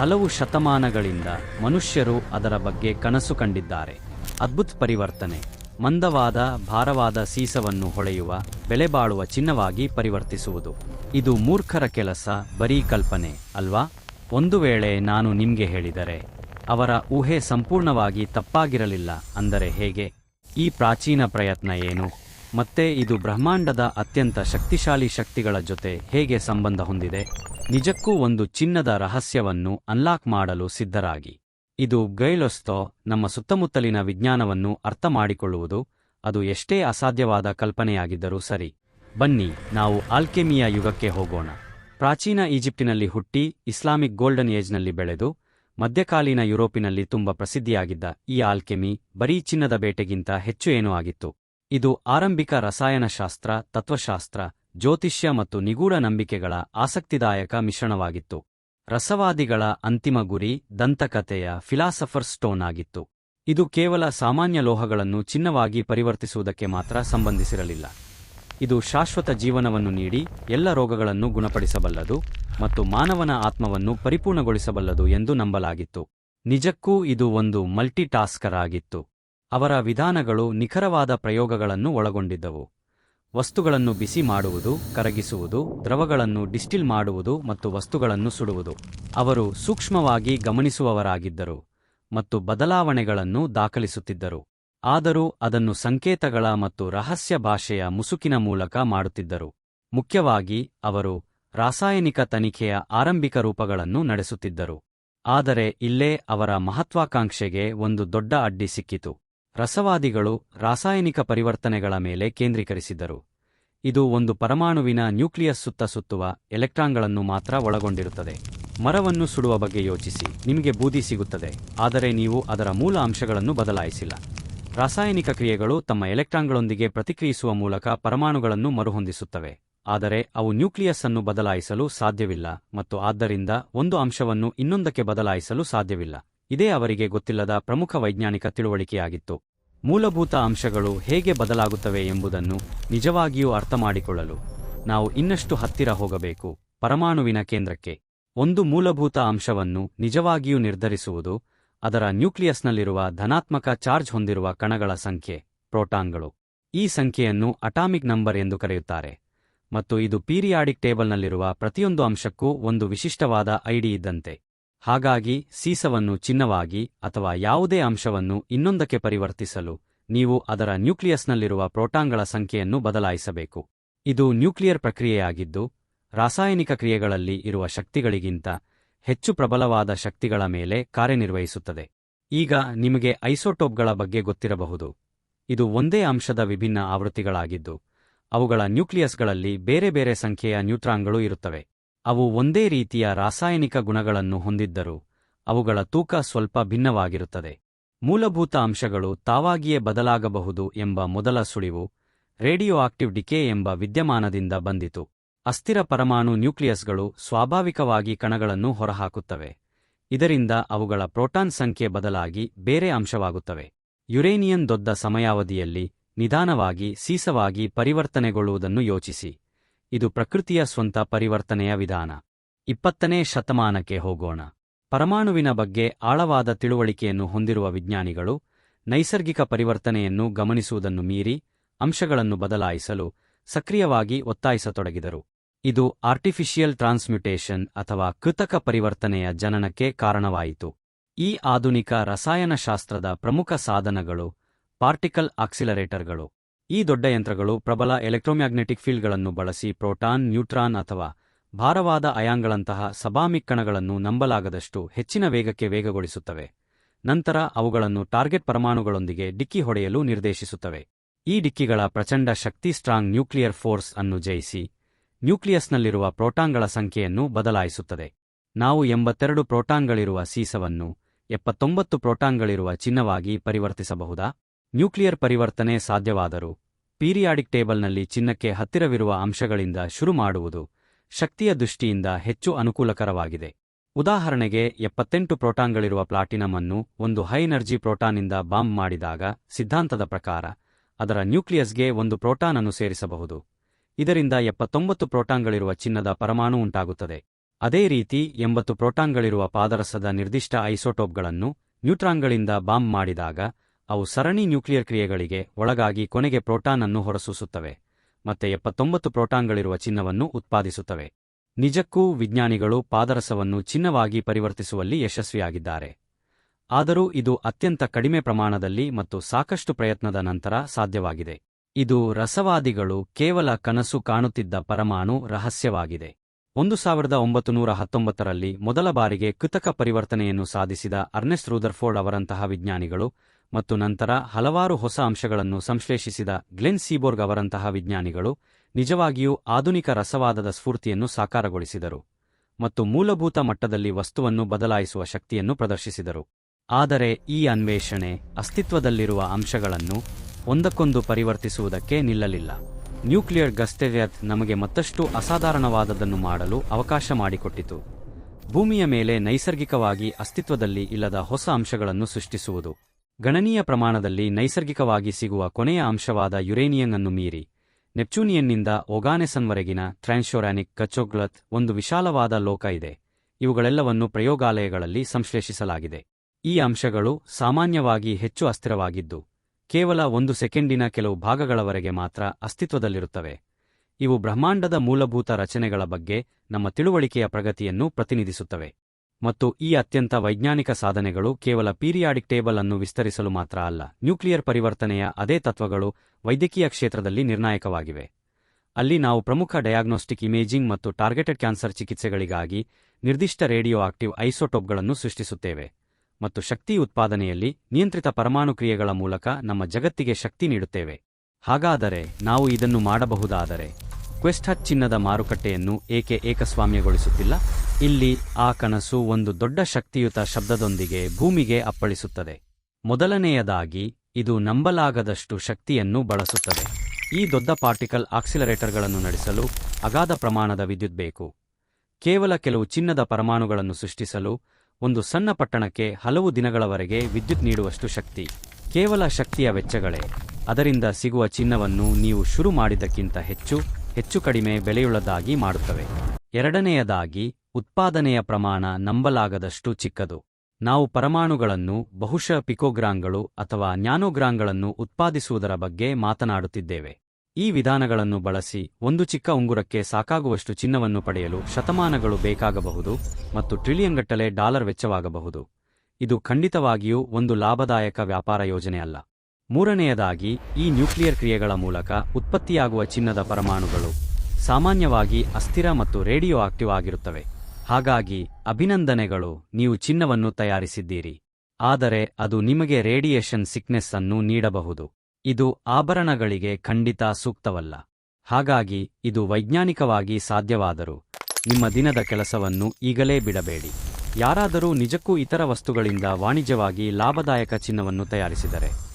ಹಲವು ಶತಮಾನಗಳಿಂದ ಮನುಷ್ಯರು ಅದರ ಬಗ್ಗೆ ಕನಸು ಕಂಡಿದ್ದಾರೆ. ಅದ್ಭುತ ಪರಿವರ್ತನೆ, ಮಂದವಾದ, ಭಾರವಾದ ಸೀಸವನ್ನು ಹೊಳೆಯುವ, ಬೆಲೆಬಾಳುವ ಚಿನ್ನವಾಗಿ ಪರಿವರ್ತಿಸುವುದು. ಇದು ಮೂರ್ಖರ ಕೆಲಸ, ಬರೀ ಕಲ್ಪನೆ, ಅಲ್ವಾ? ಒಂದು ವೇಳೆ ನಾನು ನಿಮ್ಗೆ ಹೇಳಿದರೆ, ಅವರ ಊಹೆ ಸಂಪೂರ್ಣವಾಗಿ ತಪ್ಪಾಗಿರಲಿಲ್ಲ ಅಂದರೆ ಹೇಗೆ? ಈ ಪ್ರಾಚೀನ ಪ್ರಯತ್ನ ಏನು? ಮತ್ತೆ ಇದು ಬ್ರಹ್ಮಾಂಡದ ಅತ್ಯಂತ ಶಕ್ತಿಶಾಲಿ ಶಕ್ತಿಗಳ ಜೊತೆ ಹೇಗೆ ಸಂಬಂಧ ಹೊಂದಿದೆ? ನಿಜಕ್ಕೂ ಒಂದು ಚಿನ್ನದ ರಹಸ್ಯವನ್ನು ಅನ್ಲಾಕ್ ಮಾಡಲು ಸಿದ್ಧರಾಗಿ. ಇದು ಗೈಲೊಸ್ತೋ ನಮ್ಮ ಸುತ್ತಮುತ್ತಲಿನ ವಿಜ್ಞಾನವನ್ನು ಅರ್ಥ ಮಾಡಿಕೊಳ್ಳುವುದು, ಅದು ಎಷ್ಟೇ ಅಸಾಧ್ಯವಾದ ಕಲ್ಪನೆಯಾಗಿದ್ದರೂ ಸರಿ. ಬನ್ನಿ, ನಾವು ಆಲ್ಕೆಮಿಯ ಯುಗಕ್ಕೆ ಹೋಗೋಣ. ಪ್ರಾಚೀನ ಈಜಿಪ್ಟಿನಲ್ಲಿ ಹುಟ್ಟಿ, ಇಸ್ಲಾಮಿಕ್ ಗೋಲ್ಡನ್ ಏಜ್ನಲ್ಲಿ ಬೆಳೆದು, ಮಧ್ಯಕಾಲೀನ ಯುರೋಪಿನಲ್ಲಿ ತುಂಬ ಪ್ರಸಿದ್ಧಿಯಾಗಿದ್ದ ಈ ಆಲ್ಕೆಮಿ ಬರೀ ಚಿನ್ನದ ಬೇಟೆಗಿಂತ ಹೆಚ್ಚು ಏನೂ ಆಗಿತ್ತು. ಇದು ಆರಂಭಿಕ ರಸಾಯನಶಾಸ್ತ್ರ, ತತ್ವಶಾಸ್ತ್ರ, ಜ್ಯೋತಿಷ್ಯ ಮತ್ತು ನಿಗೂಢ ನಂಬಿಕೆಗಳ ಆಸಕ್ತಿದಾಯಕ ಮಿಶ್ರಣವಾಗಿತ್ತು. ರಸವಾದಿಗಳ ಅಂತಿಮ ಗುರಿ ದಂತಕಥೆಯ ಫಿಲಾಸಫರ್ ಸ್ಟೋನ್ ಆಗಿತ್ತು. ಇದು ಕೇವಲ ಸಾಮಾನ್ಯ ಲೋಹಗಳನ್ನು ಚಿನ್ನವಾಗಿ ಪರಿವರ್ತಿಸುವುದಕ್ಕೆ ಮಾತ್ರ ಸಂಬಂಧಿಸಿರಲಿಲ್ಲ. ಇದು ಶಾಶ್ವತ ಜೀವನವನ್ನು ನೀಡಿ ಎಲ್ಲ ರೋಗಗಳನ್ನು ಗುಣಪಡಿಸಬಲ್ಲದು ಮತ್ತು ಮಾನವನ ಆತ್ಮವನ್ನು ಪರಿಪೂರ್ಣಗೊಳಿಸಬಲ್ಲದು ಎಂದು ನಂಬಲಾಗಿತ್ತು. ನಿಜಕ್ಕೂ ಇದು ಒಂದು ಮಲ್ಟಿಟಾಸ್ಕರ್ ಆಗಿತ್ತು. ಅವರ ವಿಧಾನಗಳು ನಿಖರವಾದ ಪ್ರಯೋಗಗಳನ್ನು ಒಳಗೊಂಡಿದ್ದವು. ವಸ್ತುಗಳನ್ನು ಬಿಸಿ ಮಾಡುವುದು, ಕರಗಿಸುವುದು, ದ್ರವಗಳನ್ನು ಡಿಸ್ಟಿಲ್ ಮಾಡುವುದು ಮತ್ತು ವಸ್ತುಗಳನ್ನು ಸುಡುವುದು. ಅವರು ಸೂಕ್ಷ್ಮವಾಗಿ ಗಮನಿಸುವವರಾಗಿದ್ದರು ಮತ್ತು ಬದಲಾವಣೆಗಳನ್ನು ದಾಖಲಿಸುತ್ತಿದ್ದರು. ಆದರೂ ಅದನ್ನು ಸಂಕೇತಗಳ ಮತ್ತು ರಹಸ್ಯ ಭಾಷೆಯ ಮುಸುಕಿನ ಮೂಲಕ ಮಾಡುತ್ತಿದ್ದರು. ಮುಖ್ಯವಾಗಿ, ಅವರು ರಾಸಾಯನಿಕ ತನಿಖೆಯ ಆರಂಭಿಕ ರೂಪಗಳನ್ನು ನಡೆಸುತ್ತಿದ್ದರು. ಆದರೆ ಇಲ್ಲೇ ಅವರ ಮಹತ್ವಾಕಾಂಕ್ಷೆಗೆ ಒಂದು ದೊಡ್ಡ ಅಡ್ಡಿ ಸಿಕ್ಕಿತು. ರಸವಾದಿಗಳು ರಾಸಾಯನಿಕ ಪರಿವರ್ತನೆಗಳ ಮೇಲೆ ಕೇಂದ್ರೀಕರಿಸಿದ್ದರು. ಇದು ಒಂದು ಪರಮಾಣುವಿನ ನ್ಯೂಕ್ಲಿಯಸ್ ಸುತ್ತ ಸುತ್ತುವ ಎಲೆಕ್ಟ್ರಾನ್ಗಳನ್ನು ಮಾತ್ರ ಒಳಗೊಂಡಿರುತ್ತದೆ. ಮರವನ್ನು ಸುಡುವ ಬಗ್ಗೆ ಯೋಚಿಸಿ, ನಿಮಗೆ ಬೂದಿ ಸಿಗುತ್ತದೆ, ಆದರೆ ನೀವು ಅದರ ಮೂಲ ಅಂಶಗಳನ್ನು ಬದಲಾಯಿಸಿಲ್ಲ. ರಾಸಾಯನಿಕ ಕ್ರಿಯೆಗಳು ತಮ್ಮ ಎಲೆಕ್ಟ್ರಾನ್ಗಳೊಂದಿಗೆ ಪ್ರತಿಕ್ರಿಯಿಸುವ ಮೂಲಕ ಪರಮಾಣುಗಳನ್ನು ಮರುಹೊಂದಿಸುತ್ತವೆ, ಆದರೆ ಅವು ನ್ಯೂಕ್ಲಿಯಸ್ ಅನ್ನು ಬದಲಾಯಿಸಲು ಸಾಧ್ಯವಿಲ್ಲ ಮತ್ತು ಆದ್ದರಿಂದ ಒಂದು ಅಂಶವನ್ನು ಇನ್ನೊಂದಕ್ಕೆ ಬದಲಾಯಿಸಲು ಸಾಧ್ಯವಿಲ್ಲ. ಇದೇ ಅವರಿಗೆ ಗೊತ್ತಿಲ್ಲದ ಪ್ರಮುಖ ವೈಜ್ಞಾನಿಕ ತಿಳುವಳಿಕೆಯಾಗಿತ್ತು. ಮೂಲಭೂತ ಅಂಶಗಳು ಹೇಗೆ ಬದಲಾಗುತ್ತವೆ ಎಂಬುದನ್ನು ನಿಜವಾಗಿಯೂ ಅರ್ಥಮಾಡಿಕೊಳ್ಳಲು ನಾವು ಇನ್ನಷ್ಟು ಹತ್ತಿರ ಹೋಗಬೇಕು. ಪರಮಾಣುವಿನ ಕೇಂದ್ರಕ್ಕೆ ಒಂದು ಮೂಲಭೂತ ಅಂಶವನ್ನು ನಿಜವಾಗಿಯೂ ನಿರ್ಧರಿಸುವುದು, ಅದರ ನ್ಯೂಕ್ಲಿಯಸ್ನಲ್ಲಿರುವ ಧನಾತ್ಮಕ ಚಾರ್ಜ್ ಹೊಂದಿರುವ ಕಣಗಳ ಸಂಖ್ಯೆ, ಪ್ರೋಟಾನ್ಗಳು. ಈ ಸಂಖ್ಯೆಯನ್ನು ಅಟಾಮಿಕ್ ನಂಬರ್ ಎಂದು ಕರೆಯುತ್ತಾರೆ. ಮತ್ತು ಇದು ಪೀರಿಯಾಡಿಕ್ ಟೇಬಲ್ನಲ್ಲಿರುವ ಪ್ರತಿಯೊಂದು ಅಂಶಕ್ಕೂ ಒಂದು ವಿಶಿಷ್ಟವಾದ ಐಡಿ ಇದ್ದಂತೆ. ಹಾಗಾಗಿ ಸೀಸವನ್ನು ಚಿನ್ನವಾಗಿ ಅಥವಾ ಯಾವುದೇ ಅಂಶವನ್ನು ಇನ್ನೊಂದಕ್ಕೆ ಪರಿವರ್ತಿಸಲು ನೀವು ಅದರ ನ್ಯೂಕ್ಲಿಯಸ್ನಲ್ಲಿರುವ ಪ್ರೋಟಾನ್ಗಳ ಸಂಖ್ಯೆಯನ್ನು ಬದಲಾಯಿಸಬೇಕು. ಇದು ನ್ಯೂಕ್ಲಿಯರ್ ಪ್ರಕ್ರಿಯೆಯಾಗಿದ್ದು, ರಾಸಾಯನಿಕ ಕ್ರಿಯೆಗಳಲ್ಲಿ ಇರುವ ಶಕ್ತಿಗಳಿಗಿಂತ ಹೆಚ್ಚು ಪ್ರಬಲವಾದ ಶಕ್ತಿಗಳ ಮೇಲೆ ಕಾರ್ಯನಿರ್ವಹಿಸುತ್ತದೆ. ಈಗ ನಿಮಗೆ ಐಸೋಟೋಪ್ಗಳ ಬಗ್ಗೆ ಗೊತ್ತಿರಬಹುದು. ಇದು ಒಂದೇ ಅಂಶದ ವಿಭಿನ್ನ ಆವೃತ್ತಿಗಳಾಗಿದ್ದು, ಅವುಗಳ ನ್ಯೂಕ್ಲಿಯಸ್ಗಳಲ್ಲಿ ಬೇರೆ ಬೇರೆ ಸಂಖ್ಯೆಯ ನ್ಯೂಟ್ರಾನ್ಗಳು ಇರುತ್ತವೆ. ಅವು ಒಂದೇ ರೀತಿಯ ರಾಸಾಯನಿಕ ಗುಣಗಳನ್ನು ಹೊಂದಿದ್ದರೂ, ಅವುಗಳ ತೂಕ ಸ್ವಲ್ಪ ಭಿನ್ನವಾಗಿರುತ್ತದೆ. ಮೂಲಭೂತ ಅಂಶಗಳು ತಾವಾಗಿಯೇ ಬದಲಾಗಬಹುದು ಎಂಬ ಮೊದಲ ಸುಳಿವು ರೇಡಿಯೋ ಆಕ್ಟಿವ್ ಡಿಕೆ ಎಂಬ ವಿದ್ಯಮಾನದಿಂದ ಬಂದಿತು. ಅಸ್ಥಿರ ಪರಮಾಣು ನ್ಯೂಕ್ಲಿಯಸ್ಗಳು ಸ್ವಾಭಾವಿಕವಾಗಿ ಕಣಗಳನ್ನು ಹೊರಹಾಕುತ್ತವೆ. ಇದರಿಂದ ಅವುಗಳ ಪ್ರೋಟಾನ್ ಸಂಖ್ಯೆ ಬದಲಾಗಿ ಬೇರೆ ಅಂಶವಾಗುತ್ತವೆ. ಯುರೇನಿಯನ್ ದೊಡ್ಡ ಸಮಯಾವಧಿಯಲ್ಲಿ ನಿಧಾನವಾಗಿ, ಸೀಸವಾಗಿ ಪರಿವರ್ತನೆಗೊಳ್ಳುವುದನ್ನು ಯೋಚಿಸಿ. ಇದು ಪ್ರಕೃತಿಯ ಸ್ವಂತ ಪರಿವರ್ತನೆಯ ವಿಧಾನ. ಇಪ್ಪತ್ತನೇ ಶತಮಾನಕ್ಕೆ ಹೋಗೋಣ. ಪರಮಾಣುವಿನ ಬಗ್ಗೆ ಆಳವಾದ ತಿಳುವಳಿಕೆಯನ್ನು ಹೊಂದಿರುವ ವಿಜ್ಞಾನಿಗಳು ನೈಸರ್ಗಿಕ ಪರಿವರ್ತನೆಯನ್ನು ಗಮನಿಸುವುದನ್ನು ಮೀರಿ ಅಂಶಗಳನ್ನು ಬದಲಾಯಿಸಲು ಸಕ್ರಿಯವಾಗಿ ಒತ್ತಾಯಿಸತೊಡಗಿದರು. ಇದು ಆರ್ಟಿಫಿಷಿಯಲ್ ಟ್ರಾನ್ಸ್ಮ್ಯುಟೇಷನ್ ಅಥವಾ ಕೃತಕ ಪರಿವರ್ತನೆಯ ಜನನಕ್ಕೆ ಕಾರಣವಾಯಿತು. ಈ ಆಧುನಿಕ ರಸಾಯನಶಾಸ್ತ್ರದ ಪ್ರಮುಖ ಸಾಧನಗಳು ಪಾರ್ಟಿಕಲ್ ಆಕ್ಸಿಲರೇಟರ್ಗಳು. ಈ ದೊಡ್ಡ ಯಂತ್ರಗಳು ಪ್ರಬಲ ಎಲೆಕ್ಟ್ರೋಮ್ಯಾಗ್ನೆಟಿಕ್ ಫೀಲ್ಡ್ಗಳನ್ನು ಬಳಸಿ ಪ್ರೋಟಾನ್, ನ್ಯೂಟ್ರಾನ್ ಅಥವಾ ಭಾರವಾದ ಅಯಾಂಗಳಂತಹ ಸಬಾಮಿಕ್ ಕಣಗಳನ್ನು ನಂಬಲಾಗದಷ್ಟು ಹೆಚ್ಚಿನ ವೇಗಕ್ಕೆ ವೇಗಗೊಳಿಸುತ್ತವೆ. ನಂತರ ಅವುಗಳನ್ನು ಟಾರ್ಗೆಟ್ ಪರಮಾಣುಗಳೊಂದಿಗೆ ಡಿಕ್ಕಿ ಹೊಡೆಯಲು ನಿರ್ದೇಶಿಸುತ್ತವೆ. ಈ ಡಿಕ್ಕಿಗಳ ಪ್ರಚಂಡ ಶಕ್ತಿ ಸ್ಟ್ರಾಂಗ್ ನ್ಯೂಕ್ಲಿಯರ್ ಫೋರ್ಸ್ ಅನ್ನು ಜಯಿಸಿ ನ್ಯೂಕ್ಲಿಯಸ್ನಲ್ಲಿರುವ ಪ್ರೋಟಾನ್ಗಳ ಸಂಖ್ಯೆಯನ್ನು ಬದಲಾಯಿಸುತ್ತದೆ. ನಾವು ಎಂಬತ್ತೆರಡು ಪ್ರೋಟಾನ್ಗಳಿರುವ ಸೀಸವನ್ನು ಎಪ್ಪತ್ತೊಂಬತ್ತು ಪ್ರೋಟಾನ್ಗಳಿರುವ ಚಿನ್ನವಾಗಿ ಪರಿವರ್ತಿಸಬಹುದಾ? ನ್ಯೂಕ್ಲಿಯರ್ ಪರಿವರ್ತನೆ ಸಾಧ್ಯವಾದರೂ ಪೀರಿಯಾಡಿಕ್ ಟೇಬಲ್ನಲ್ಲಿ ಚಿನ್ನಕ್ಕೆ ಹತ್ತಿರವಿರುವ ಅಂಶಗಳಿಂದ ಶುರು ಮಾಡುವುದು ಶಕ್ತಿಯ ದೃಷ್ಟಿಯಿಂದ ಹೆಚ್ಚು ಅನುಕೂಲಕರವಾಗಿದೆ. ಉದಾಹರಣೆಗೆ, ಎಪ್ಪತ್ತೆಂಟು ಪ್ರೋಟಾನ್ಗಳಿರುವ ಪ್ಲಾಟಿನಮ್ ಅನ್ನು ಒಂದು ಹೈ ಎನರ್ಜಿ ಪ್ರೋಟಾನ್ನಿಂದ ಬಾಂಬ್ ಮಾಡಿದಾಗ ಸಿದ್ಧಾಂತದ ಪ್ರಕಾರ ಅದರ ನ್ಯೂಕ್ಲಿಯಸ್ಗೆ ಒಂದು ಪ್ರೋಟಾನ್ ಅನ್ನು ಸೇರಿಸಬಹುದು. ಇದರಿಂದ ಎಪ್ಪತ್ತೊಂಬತ್ತು ಪ್ರೋಟಾನ್ಗಳಿರುವ ಚಿನ್ನದ ಪರಮಾಣು ಉಂಟಾಗುತ್ತದೆ. ಅದೇ ರೀತಿ, ಎಂಬತ್ತು ಪ್ರೋಟಾನ್ಗಳಿರುವ ಪಾದರಸದ ನಿರ್ದಿಷ್ಟ ಐಸೋಟೋಪ್ಗಳನ್ನು ನ್ಯೂಟ್ರಾನ್ಗಳಿಂದ ಬಾಂಬ್ ಮಾಡಿದಾಗ ಅವು ಸರಣಿ ನ್ಯೂಕ್ಲಿಯರ್ ಕ್ರಿಯೆಗಳಿಗೆ ಒಳಗಾಗಿ ಕೊನೆಗೆ ಪ್ರೋಟಾನ್ ಅನ್ನು ಹೊರಸೂಸುತ್ತವೆ, ಮತ್ತೆ ಎಪ್ಪತ್ತೊಂಬತ್ತು ಪ್ರೋಟಾನ್ಗಳಿರುವ ಚಿನ್ನವನ್ನು ಉತ್ಪಾದಿಸುತ್ತವೆ. ನಿಜಕ್ಕೂ ವಿಜ್ಞಾನಿಗಳು ಪಾದರಸವನ್ನು ಚಿನ್ನವಾಗಿ ಪರಿವರ್ತಿಸುವಲ್ಲಿ ಯಶಸ್ವಿಯಾಗಿದ್ದಾರೆ. ಆದರೂ ಇದು ಅತ್ಯಂತ ಕಡಿಮೆ ಪ್ರಮಾಣದಲ್ಲಿ ಮತ್ತು ಸಾಕಷ್ಟು ಪ್ರಯತ್ನದ ನಂತರ ಸಾಧ್ಯವಾಗಿದೆ. ಇದು ರಸವಾದಿಗಳು ಕೇವಲ ಕನಸು ಕಾಣುತ್ತಿದ್ದ ಪರಮಾಣು ರಹಸ್ಯವಾಗಿದೆ. ಒಂದು ಸಾವಿರದ ಒಂಬತ್ತುನೂರ ಹತ್ತೊಂಬತ್ತರಲ್ಲಿ ಮೊದಲ ಬಾರಿಗೆ ಕೃತಕ ಪರಿವರ್ತನೆಯನ್ನು ಸಾಧಿಸಿದ ಅರ್ನೆಸ್ಟ್ ರೂದರ್ಫೋರ್ಡ್ ಅವರಂತಹ ವಿಜ್ಞಾನಿಗಳು ಮತ್ತು ನಂತರ ಹಲವಾರು ಹೊಸ ಅಂಶಗಳನ್ನು ಸಂಶ್ಲೇಷಿಸಿದ ಗ್ಲೆನ್ ಸೀಬೋರ್ಗ್ ಅವರಂತಹ ವಿಜ್ಞಾನಿಗಳು ನಿಜವಾಗಿಯೂ ಆಧುನಿಕ ರಸವಾದದ ಸ್ಫೂರ್ತಿಯನ್ನು ಸಾಕಾರಗೊಳಿಸಿದರು ಮತ್ತು ಮೂಲಭೂತ ಮಟ್ಟದಲ್ಲಿ ವಸ್ತುವನ್ನು ಬದಲಾಯಿಸುವ ಶಕ್ತಿಯನ್ನು ಪ್ರದರ್ಶಿಸಿದರು. ಆದರೆ ಈ ಅನ್ವೇಷಣೆ ಅಸ್ತಿತ್ವದಲ್ಲಿರುವ ಅಂಶಗಳನ್ನು ಒಂದಕ್ಕೊಂದು ಪರಿವರ್ತಿಸುವುದಕ್ಕೆ ನಿಲ್ಲಲಿಲ್ಲ. ನ್ಯೂಕ್ಲಿಯರ್ ಗಸ್ತೆವ್ಯತ್ ನಮಗೆ ಮತ್ತಷ್ಟು ಅಸಾಧಾರಣವಾದದನ್ನು ಮಾಡಲು ಅವಕಾಶ ಮಾಡಿಕೊಟ್ಟಿತು. ಭೂಮಿಯ ಮೇಲೆ ನೈಸರ್ಗಿಕವಾಗಿ ಅಸ್ತಿತ್ವದಲ್ಲಿ ಇಲ್ಲದ ಹೊಸ ಅಂಶಗಳನ್ನು ಸೃಷ್ಟಿಸುವುದು. ಗಣನೀಯ ಪ್ರಮಾಣದಲ್ಲಿ ನೈಸರ್ಗಿಕವಾಗಿ ಸಿಗುವ ಕೊನೆಯ ಅಂಶವಾದ ಯುರೇನಿಯಂ ಅನ್ನು ಮೀರಿ, ನೆಪ್ಚೂನಿಯನ್ನಿಂದ ಒಗಾನೆಸನ್ವರೆಗಿನ ಟ್ರಾನ್ಶೋರಾನಿಕ್ ಕಚೋಗ್ಲತ್ ಒಂದು ವಿಶಾಲವಾದ ಲೋಕ ಇದೆ. ಇವುಗಳೆಲ್ಲವನ್ನು ಪ್ರಯೋಗಾಲಯಗಳಲ್ಲಿ ಸಂಶ್ಲೇಷಿಸಲಾಗಿದೆ. ಈ ಅಂಶಗಳು ಸಾಮಾನ್ಯವಾಗಿ ಹೆಚ್ಚು ಅಸ್ಥಿರವಾಗಿದ್ದು, ಕೇವಲ ಒಂದು ಸೆಕೆಂಡಿನ ಕೆಲವು ಭಾಗಗಳವರೆಗೆ ಮಾತ್ರ ಅಸ್ತಿತ್ವದಲ್ಲಿರುತ್ತವೆ. ಇವು ಬ್ರಹ್ಮಾಂಡದ ಮೂಲಭೂತ ರಚನೆಗಳ ಬಗ್ಗೆ ನಮ್ಮ ತಿಳುವಳಿಕೆಯ ಪ್ರಗತಿಯನ್ನು ಪ್ರತಿನಿಧಿಸುತ್ತವೆ. ಮತ್ತು ಈ ಅತ್ಯಂತ ವೈಜ್ಞಾನಿಕ ಸಾಧನೆಗಳು ಕೇವಲ ಪೀರಿಯಾಡಿಕ್ ಟೇಬಲ್ ಅನ್ನು ವಿಸ್ತರಿಸಲು ಮಾತ್ರ ಅಲ್ಲ, ನ್ಯೂಕ್ಲಿಯರ್ ಪರಿವರ್ತನೆಯ ಅದೇ ತತ್ವಗಳು ವೈದ್ಯಕೀಯ ಕ್ಷೇತ್ರದಲ್ಲಿ ನಿರ್ಣಾಯಕವಾಗಿವೆ. ಅಲ್ಲಿ ನಾವು ಪ್ರಮುಖ ಡಯಾಗ್ನೋಸ್ಟಿಕ್ ಇಮೇಜಿಂಗ್ ಮತ್ತು ಟಾರ್ಗೆಟೆಡ್ ಕ್ಯಾನ್ಸರ್ ಚಿಕಿತ್ಸೆಗಳಿಗಾಗಿ ನಿರ್ದಿಷ್ಟ ರೇಡಿಯೋ ಆಕ್ಟಿವ್ ಐಸೋಟೋಪ್ಗಳನ್ನು ಸೃಷ್ಟಿಸುತ್ತೇವೆ ಮತ್ತು ಶಕ್ತಿ ಉತ್ಪಾದನೆಯಲ್ಲಿ ನಿಯಂತ್ರಿತ ಪರಮಾಣು ಕ್ರಿಯೆಗಳ ಮೂಲಕ ನಮ್ಮ ಜಗತ್ತಿಗೆ ಶಕ್ತಿ ನೀಡುತ್ತೇವೆ. ಹಾಗಾದರೆ ನಾವು ಇದನ್ನು ಮಾಡಬಹುದಾದರೆ ಕ್ವೆಸ್ಟ್ ಹಚ್ ಚಿನ್ನದ ಮಾರುಕಟ್ಟೆಯನ್ನು ಏಕೆ ಏಕಸ್ವಾಮ್ಯಗೊಳಿಸುತ್ತಿಲ್ಲ? ಇಲ್ಲಿ ಆ ಕನಸು ಒಂದು ದೊಡ್ಡ ಶಕ್ತಿಯುತ ಶಬ್ದದೊಂದಿಗೆ ಭೂಮಿಗೆ ಅಪ್ಪಳಿಸುತ್ತದೆ. ಮೊದಲನೆಯದಾಗಿ, ಇದು ನಂಬಲಾಗದಷ್ಟು ಶಕ್ತಿಯನ್ನು ಬಳಸುತ್ತದೆ. ಈ ದೊಡ್ಡ ಪಾರ್ಟಿಕಲ್ ಆಕ್ಸಿಲರೇಟರ್ಗಳನ್ನು ನಡೆಸಲು ಅಗಾಧ ಪ್ರಮಾಣದ ವಿದ್ಯುತ್ ಬೇಕು. ಕೇವಲ ಕೆಲವು ಚಿನ್ನದ ಪರಮಾಣುಗಳನ್ನು ಸೃಷ್ಟಿಸಲು ಒಂದು ಸಣ್ಣ ಪಟ್ಟಣಕ್ಕೆ ಹಲವು ದಿನಗಳವರೆಗೆ ವಿದ್ಯುತ್ ನೀಡುವಷ್ಟು ಶಕ್ತಿ. ಕೇವಲ ಶಕ್ತಿಯ ವೆಚ್ಚಗಳೇ. ಅದರಿಂದ ಸಿಗುವ ಚಿನ್ನವನ್ನು ನೀವು ಶುರು ಮಾಡಿದ್ದಕ್ಕಿಂತ ಹೆಚ್ಚು ಹೆಚ್ಚು ಕಡಿಮೆ ಬೆಲೆಯುಳ್ಳದಾಗಿ ಮಾಡುತ್ತವೆ. ಎರಡನೆಯದಾಗಿ, ಉತ್ಪಾದನೆಯ ಪ್ರಮಾಣ ನಂಬಲಾಗದಷ್ಟು ಚಿಕ್ಕದು. ನಾವು ಪರಮಾಣುಗಳನ್ನು, ಬಹುಶಃ ಪಿಕೋಗ್ರಾಂಗಳು ಅಥವಾ ನ್ಯಾನೋಗ್ರಾಂಗಳನ್ನು ಉತ್ಪಾದಿಸುವುದರ ಬಗ್ಗೆ ಮಾತನಾಡುತ್ತಿದ್ದೇವೆ. ಈ ವಿಧಾನಗಳನ್ನು ಬಳಸಿ ಒಂದು ಚಿಕ್ಕ ಉಂಗುರಕ್ಕೆ ಸಾಕಾಗುವಷ್ಟು ಚಿನ್ನವನ್ನು ಪಡೆಯಲು ಶತಮಾನಗಳು ಬೇಕಾಗಬಹುದು ಮತ್ತು ಟ್ರಿಲಿಯನ್ಗಟ್ಟಲೆ ಡಾಲರ್ ವೆಚ್ಚವಾಗಬಹುದು. ಇದು ಖಂಡಿತವಾಗಿಯೂ ಒಂದು ಲಾಭದಾಯಕ ವ್ಯಾಪಾರ ಯೋಜನೆಯಲ್ಲ. ಮೂರನೆಯದಾಗಿ, ಈ ನ್ಯೂಕ್ಲಿಯರ್ ಕ್ರಿಯೆಗಳ ಮೂಲಕ ಉತ್ಪತ್ತಿಯಾಗುವ ಚಿನ್ನದ ಪರಮಾಣುಗಳು ಸಾಮಾನ್ಯವಾಗಿ ಅಸ್ಥಿರ ಮತ್ತು ರೇಡಿಯೋ ಆಕ್ಟಿವ್ ಆಗಿರುತ್ತವೆ. ಹಾಗಾಗಿ, ಅಭಿನಂದನೆಗಳು, ನೀವು ಚಿನ್ನವನ್ನು ತಯಾರಿಸಿದ್ದೀರಿ. ಆದರೆ, ಅದು ನಿಮಗೆ ರೇಡಿಯೇಷನ್ ಸಿಕ್ನೆಸ್ ಅನ್ನು ನೀಡಬಹುದು. ಇದು ಆಭರಣಗಳಿಗೆ ಖಂಡಿತ ಸೂಕ್ತವಲ್ಲ. ಹಾಗಾಗಿ, ಇದು ವೈಜ್ಞಾನಿಕವಾಗಿ ಸಾಧ್ಯವಾದರೂ, ನಿಮ್ಮ ದಿನದ ಕೆಲಸವನ್ನು ಈಗಲೇ ಬಿಡಬೇಡಿ. ಯಾರಾದರೂ ನಿಜಕ್ಕೂ ಇತರ ವಸ್ತುಗಳಿಂದ ವಾಣಿಜ್ಯವಾಗಿ ಲಾಭದಾಯಕ ಚಿನ್ನವನ್ನು ತಯಾರಿಸಿದರೆ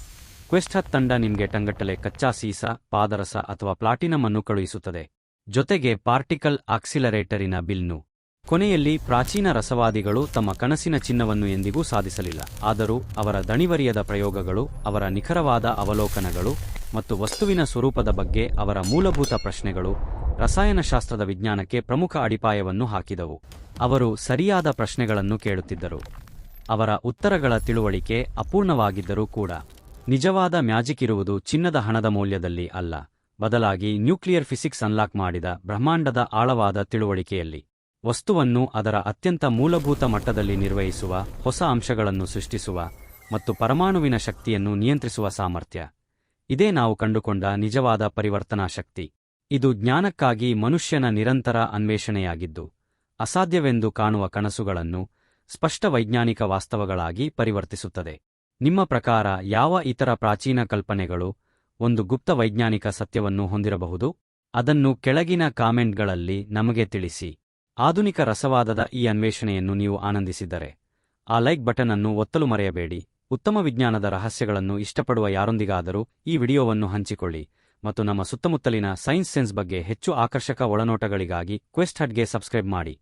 ಕ್ವೆಸ್ಟ್ ಹತ್ ತಂಡ ನಿಮಗೆ ಟಂಗಟ್ಟಲೆ ಕಚ್ಚಾ ಸೀಸ, ಪಾದರಸ ಅಥವಾ ಪ್ಲಾಟಿನಂ ಅನ್ನು ಕಳುಹಿಸುತ್ತದೆ. ಜೊತೆಗೆ ಪಾರ್ಟಿಕಲ್ ಆಕ್ಸಿಲರೇಟರಿನ ಬಿಲ್ನು ಕೊನೆಯಲ್ಲಿ ಪ್ರಾಚೀನ ರಸವಾದಿಗಳು ತಮ್ಮ ಕನಸಿನ ಚಿನ್ನವನ್ನು ಎಂದಿಗೂ ಸಾಧಿಸಲಿಲ್ಲ. ಆದರೂ ಅವರ ದಣಿವರಿಯದ ಪ್ರಯೋಗಗಳು, ಅವರ ನಿಖರವಾದ ಅವಲೋಕನಗಳು ಮತ್ತು ವಸ್ತುವಿನ ಸ್ವರೂಪದ ಬಗ್ಗೆ ಅವರ ಮೂಲಭೂತ ಪ್ರಶ್ನೆಗಳು ರಸಾಯನಶಾಸ್ತ್ರದ ವಿಜ್ಞಾನಕ್ಕೆ ಪ್ರಮುಖ ಅಡಿಪಾಯವನ್ನು ಹಾಕಿದವು. ಅವರು ಸರಿಯಾದ ಪ್ರಶ್ನೆಗಳನ್ನು ಕೇಳುತ್ತಿದ್ದರು. ಅವರ ಉತ್ತರಗಳ ತಿಳುವಳಿಕೆ ಅಪೂರ್ಣವಾಗಿದ್ದರೂ ಕೂಡ. ನಿಜವಾದ ಮ್ಯಾಜಿಕ್ ಇರುವುದು ಚಿನ್ನದ ಹಣದ ಮೌಲ್ಯದಲ್ಲಿ ಅಲ್ಲ. ಬದಲಾಗಿ ನ್ಯೂಕ್ಲಿಯರ್ ಫಿಸಿಕ್ಸ್ ಅನ್ಲಾಕ್ ಮಾಡಿದ ಬ್ರಹ್ಮಾಂಡದ ಆಳವಾದ ತಿಳುವಳಿಕೆಯಲ್ಲಿ. ವಸ್ತುವನ್ನು ಅದರ ಅತ್ಯಂತ ಮೂಲಭೂತ ಮಟ್ಟದಲ್ಲಿ ನಿರ್ವಹಿಸುವ, ಹೊಸ ಅಂಶಗಳನ್ನು ಸೃಷ್ಟಿಸುವ ಮತ್ತು ಪರಮಾಣುವಿನ ಶಕ್ತಿಯನ್ನು ನಿಯಂತ್ರಿಸುವ ಸಾಮರ್ಥ್ಯ. ಇದೇ ನಾವು ಕಂಡುಕೊಂಡ ನಿಜವಾದ ಪರಿವರ್ತನಾ ಶಕ್ತಿ. ಇದು ಜ್ಞಾನಕ್ಕಾಗಿ ಮನುಷ್ಯನ ನಿರಂತರ ಅನ್ವೇಷಣೆಯಾಗಿದ್ದು, ಅಸಾಧ್ಯವೆಂದು ಕಾಣುವ ಕನಸುಗಳನ್ನು ಸ್ಪಷ್ಟ ವೈಜ್ಞಾನಿಕ ವಾಸ್ತವಗಳಾಗಿ ಪರಿವರ್ತಿಸುತ್ತದೆ. ನಿಮ್ಮ ಪ್ರಕಾರ ಯಾವ ಇತರ ಪ್ರಾಚೀನ ಕಲ್ಪನೆಗಳು ಒಂದು ಗುಪ್ತ ವೈಜ್ಞಾನಿಕ ಸತ್ಯವನ್ನು ಹೊಂದಿರಬಹುದು? ಅದನ್ನು ಕೆಳಗಿನ ಕಾಮೆಂಟ್ಗಳಲ್ಲಿ ನಮಗೆ ತಿಳಿಸಿ. ಆಧುನಿಕ ರಸವಾದದ ಈ ಅನ್ವೇಷಣೆಯನ್ನು ನೀವು ಆನಂದಿಸಿದ್ದರೆ, ಆ ಲೈಕ್ ಬಟನ್ ಅನ್ನು ಒತ್ತಲು ಮರೆಯಬೇಡಿ. ಉತ್ತಮ ವಿಜ್ಞಾನದ ರಹಸ್ಯಗಳನ್ನು ಇಷ್ಟಪಡುವ ಯಾರೊಂದಿಗಾದರೂ ಈ ವಿಡಿಯೋವನ್ನು ಹಂಚಿಕೊಳ್ಳಿ ಮತ್ತು ನಮ್ಮ ಸುತ್ತಮುತ್ತಲಿನ ಸೈನ್ಸ್ ಸೆನ್ಸ್ ಬಗ್ಗೆ ಹೆಚ್ಚು ಆಕರ್ಷಕ ಒಳನೋಟಗಳಿಗಾಗಿ ಕ್ವೆಸ್ಟ್ ಹಟ್ಗೆ ಸಬ್ಸ್ಕ್ರೈಬ್ ಮಾಡಿ.